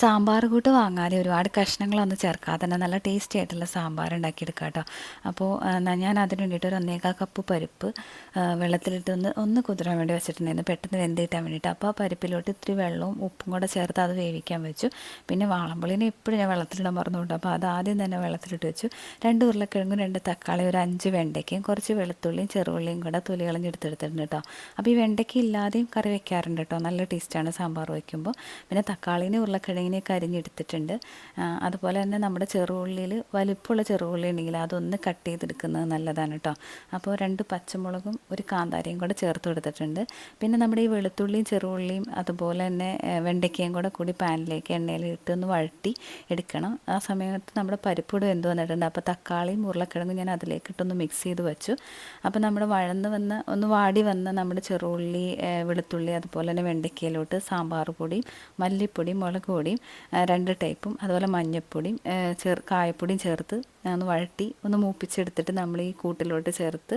സാമ്പാർ കൂട്ട് വാങ്ങാതെ ഒരുപാട് കഷ്ണങ്ങളൊന്നും ചേർക്കാതെ തന്നെ നല്ല ടേസ്റ്റി ആയിട്ടുള്ള സാമ്പാർ ഉണ്ടാക്കിയെടുക്കാം കേട്ടോ. അപ്പോൾ ഞാൻ അതിന് വേണ്ടിയിട്ട് ഒരു ഒന്നേകാൽ കപ്പ് പരിപ്പ് വെള്ളത്തിലിട്ട് ഒന്ന് ഒന്ന് കുതിരാൻ വേണ്ടി വെച്ചിട്ടുണ്ടായിരുന്നു. പെട്ടെന്ന് വെന്ത് കിട്ടാൻ വേണ്ടിയിട്ട്. അപ്പോൾ ആ പരിപ്പിലോട്ട് ഇത്തിരി വെള്ളവും ഉപ്പും കൂടെ ചേർത്ത് അത് വേവിക്കാൻ വെച്ചു. പിന്നെ വാളമ്പുള്ളിനെ എപ്പോഴും ഞാൻ വെള്ളത്തിലിടാൻ മറന്നുകൊണ്ട് അപ്പോൾ അത് ആദ്യം തന്നെ വെള്ളത്തിലിട്ട് വെച്ചു. രണ്ട് ഉരുളക്കിഴങ്ങും രണ്ട് തക്കാളി ഒരു അഞ്ച് വെണ്ടയ്ക്കയും കുറച്ച് വെളുത്തുള്ളിയും ചെറുള്ളിയും കൂടെ തൊലി കളഞ്ഞെടുത്തെടുത്തിട്ടുണ്ട് കേട്ടോ. അപ്പോൾ ഈ വെണ്ടയ്ക്ക ഇല്ലാതെയും കറി വെക്കാറുണ്ട് കേട്ടോ. നല്ല ടേസ്റ്റാണ് സാമ്പാർ വയ്ക്കുമ്പോൾ. പിന്നെ തക്കാളിനെ ഉരുളക്കിഴങ്ങ് ഇങ്ങനെ കരിഞ്ഞെടുത്തിട്ടുണ്ട് അതുപോലെ തന്നെ നമ്മുടെ ചെറുള്ളിയിൽ വലിപ്പമുള്ള ചെറുള്ളി ഉണ്ടെങ്കിൽ അതൊന്ന് കട്ട് ചെയ്തെടുക്കുന്നത് നല്ലതാണ് കേട്ടോ അപ്പോൾ രണ്ട് പച്ചമുളകും ഒരു കാന്താരിയും കൂടെ ചേർത്ത് കൊടുത്തിട്ടുണ്ട്. പിന്നെ നമ്മുടെ ഈ വെളുത്തുള്ളിയും ചെറുള്ളിയും അതുപോലെ തന്നെ വെണ്ടയ്ക്കയും കൂടെ കൂടി പാനിലേക്ക് എണ്ണയിൽ ഇട്ടൊന്ന് വഴറ്റി എടുക്കണം. ആ സമയത്ത് നമ്മുടെ പരിപ്പൂട് എന്ത് വന്നിട്ടുണ്ട്? അപ്പോൾ തക്കാളിയും ഉരുളക്കിഴങ്ങും ഞാൻ അതിലേക്ക് ഇട്ടൊന്ന് മിക്സ് ചെയ്ത് വെച്ചു. അപ്പോൾ നമ്മുടെ വഴന്ന് വന്ന് ഒന്ന് വാടി വന്ന നമ്മുടെ ചെറുള്ളി വെളുത്തുള്ളി അതുപോലെ തന്നെ വെണ്ടയ്ക്കയിലോട്ട് സാമ്പാർ പൊടിയും മല്ലിപ്പൊടി മുളക് പൊടിയും പൊടിയും രണ്ട് ടൈപ്പും അതുപോലെ മഞ്ഞൾപ്പൊടിയും ചേർ കായപ്പൊടിയും ചേർത്ത് ഒന്ന് വഴട്ടി ഒന്ന് മൂപ്പിച്ചെടുത്തിട്ട് നമ്മൾ ഈ കൂട്ടിലോട്ട് ചേർത്ത്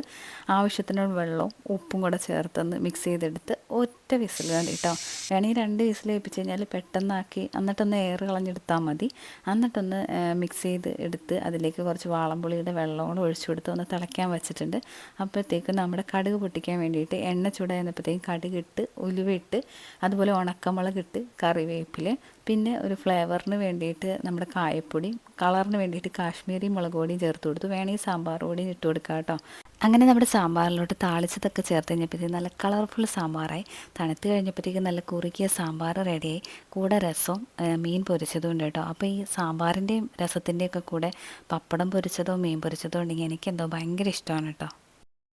ആവശ്യത്തിനുള്ള വെള്ളവും ഉപ്പും കൂടെ ചേർത്തൊന്ന് മിക്സ് ചെയ്തെടുത്ത് ഒറ്റ വിസിൽ വേണ്ടി കേട്ടോ വേണമെങ്കിൽ രണ്ട് വിസിൽ വെപ്പിച്ച് കഴിഞ്ഞാൽ പെട്ടെന്നാക്കി എന്നിട്ടൊന്ന് എയർ കളഞ്ഞെടുത്താൽ മതി. എന്നിട്ടൊന്ന് മിക്സ് ചെയ്ത് എടുത്ത് അതിലേക്ക് കുറച്ച് വാളംപുളിയുടെ വെള്ളം കൂടെ ഒഴിച്ചു കൊടുത്ത് ഒന്ന് തിളയ്ക്കാൻ വെച്ചിട്ടുണ്ട്. അപ്പോഴത്തേക്കും നമ്മുടെ കടുക് പൊട്ടിക്കാൻ വേണ്ടിയിട്ട് എണ്ണ ചൂടായിരുന്നപ്പോഴത്തേക്കും കടുകിട്ട് ഉലുവിട്ട് അതുപോലെ ഉണക്കമുളക് ഇട്ട് കറിവേപ്പിൽ പിന്നെ ഒരു ഫ്ലേവറിന് വേണ്ടിയിട്ട് നമ്മുടെ കായപ്പൊടി കളറിന് വേണ്ടിയിട്ട് കാശ്മീരി മുളക് പൊടിയും ചേർത്ത് കൊടുത്തു. വേണമെങ്കിൽ സാമ്പാർ പൊടിയും ഇട്ട് കൊടുക്കാം കേട്ടോ അങ്ങനെ നമ്മുടെ സാമ്പാറിലോട്ട് താളിച്ചതൊക്കെ ചേർത്ത് കഴിഞ്ഞപ്പോഴത്തേക്ക് നല്ല കളർഫുൾ സാമ്പാറായി. തണുത്ത് കഴിഞ്ഞപ്പോഴത്തേക്ക് നല്ല കുറുക്കിയ സാമ്പാർ റെഡിയായി. കൂടെ രസവും മീൻ പൊരിച്ചതും ഉണ്ട് കേട്ടോ. അപ്പോൾ ഈ സാമ്പാറിന്റെയും രസത്തിന്റെയൊക്കെ കൂടെ പപ്പടം പൊരിച്ചതോ മീൻ പൊരിച്ചതോ ഉണ്ടെങ്കിൽ എനിക്കെന്തോ ഭയങ്കര ഇഷ്ടമാണ് കേട്ടോ.